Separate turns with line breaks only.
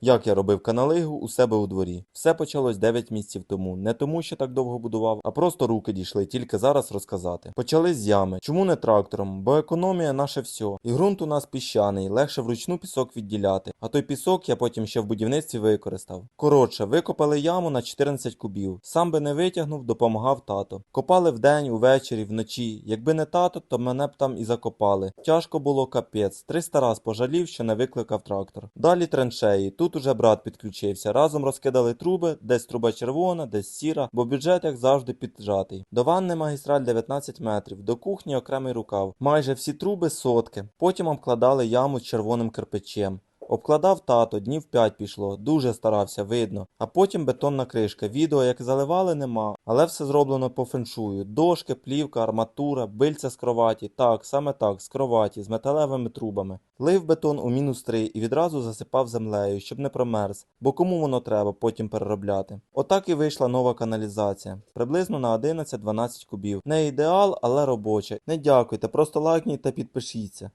Як я робив каналигу у себе у дворі. Все почалось 9 місяців тому. Не тому, що так довго будував, а просто руки дійшли, тільки зараз розказати. Почали з ями. Чому не трактором? Бо економія наше все. І ґрунт у нас піщаний, легше вручну пісок відділяти. А той пісок я потім ще в будівництві використав. Коротше, викопали яму на 14 кубів. Сам би не витягнув, допомагав тато. Копали вдень, увечері, вночі. Якби не тато, то мене б там і закопали. Тяжко було капець. 300 раз пожалів, що не викликав трактор. Далі траншеї. Тут уже брат підключився. Разом розкидали труби, десь труба червона, десь сіра, бо бюджет, як завжди, піджатий. До ванни магістраль 19 метрів, до кухні окремий рукав. Майже всі труби сотки. Потім обкладали яму з червоним кирпичем. Обкладав тато, днів 5 пішло, дуже старався, видно. А потім бетонна кришка. Відео як заливали, нема, але все зроблено по феншую. Дошки, плівка, арматура, бильця з кроваті. Так, саме так, з кроваті, з металевими трубами. Лив бетон у мінус 3 і відразу засипав землею, щоб не промерз, бо кому воно треба потім переробляти. Отак і вийшла нова каналізація, приблизно на 11-12 кубів. Не ідеал, але робоча. Не дякуйте, просто лайкніть та підпишіться.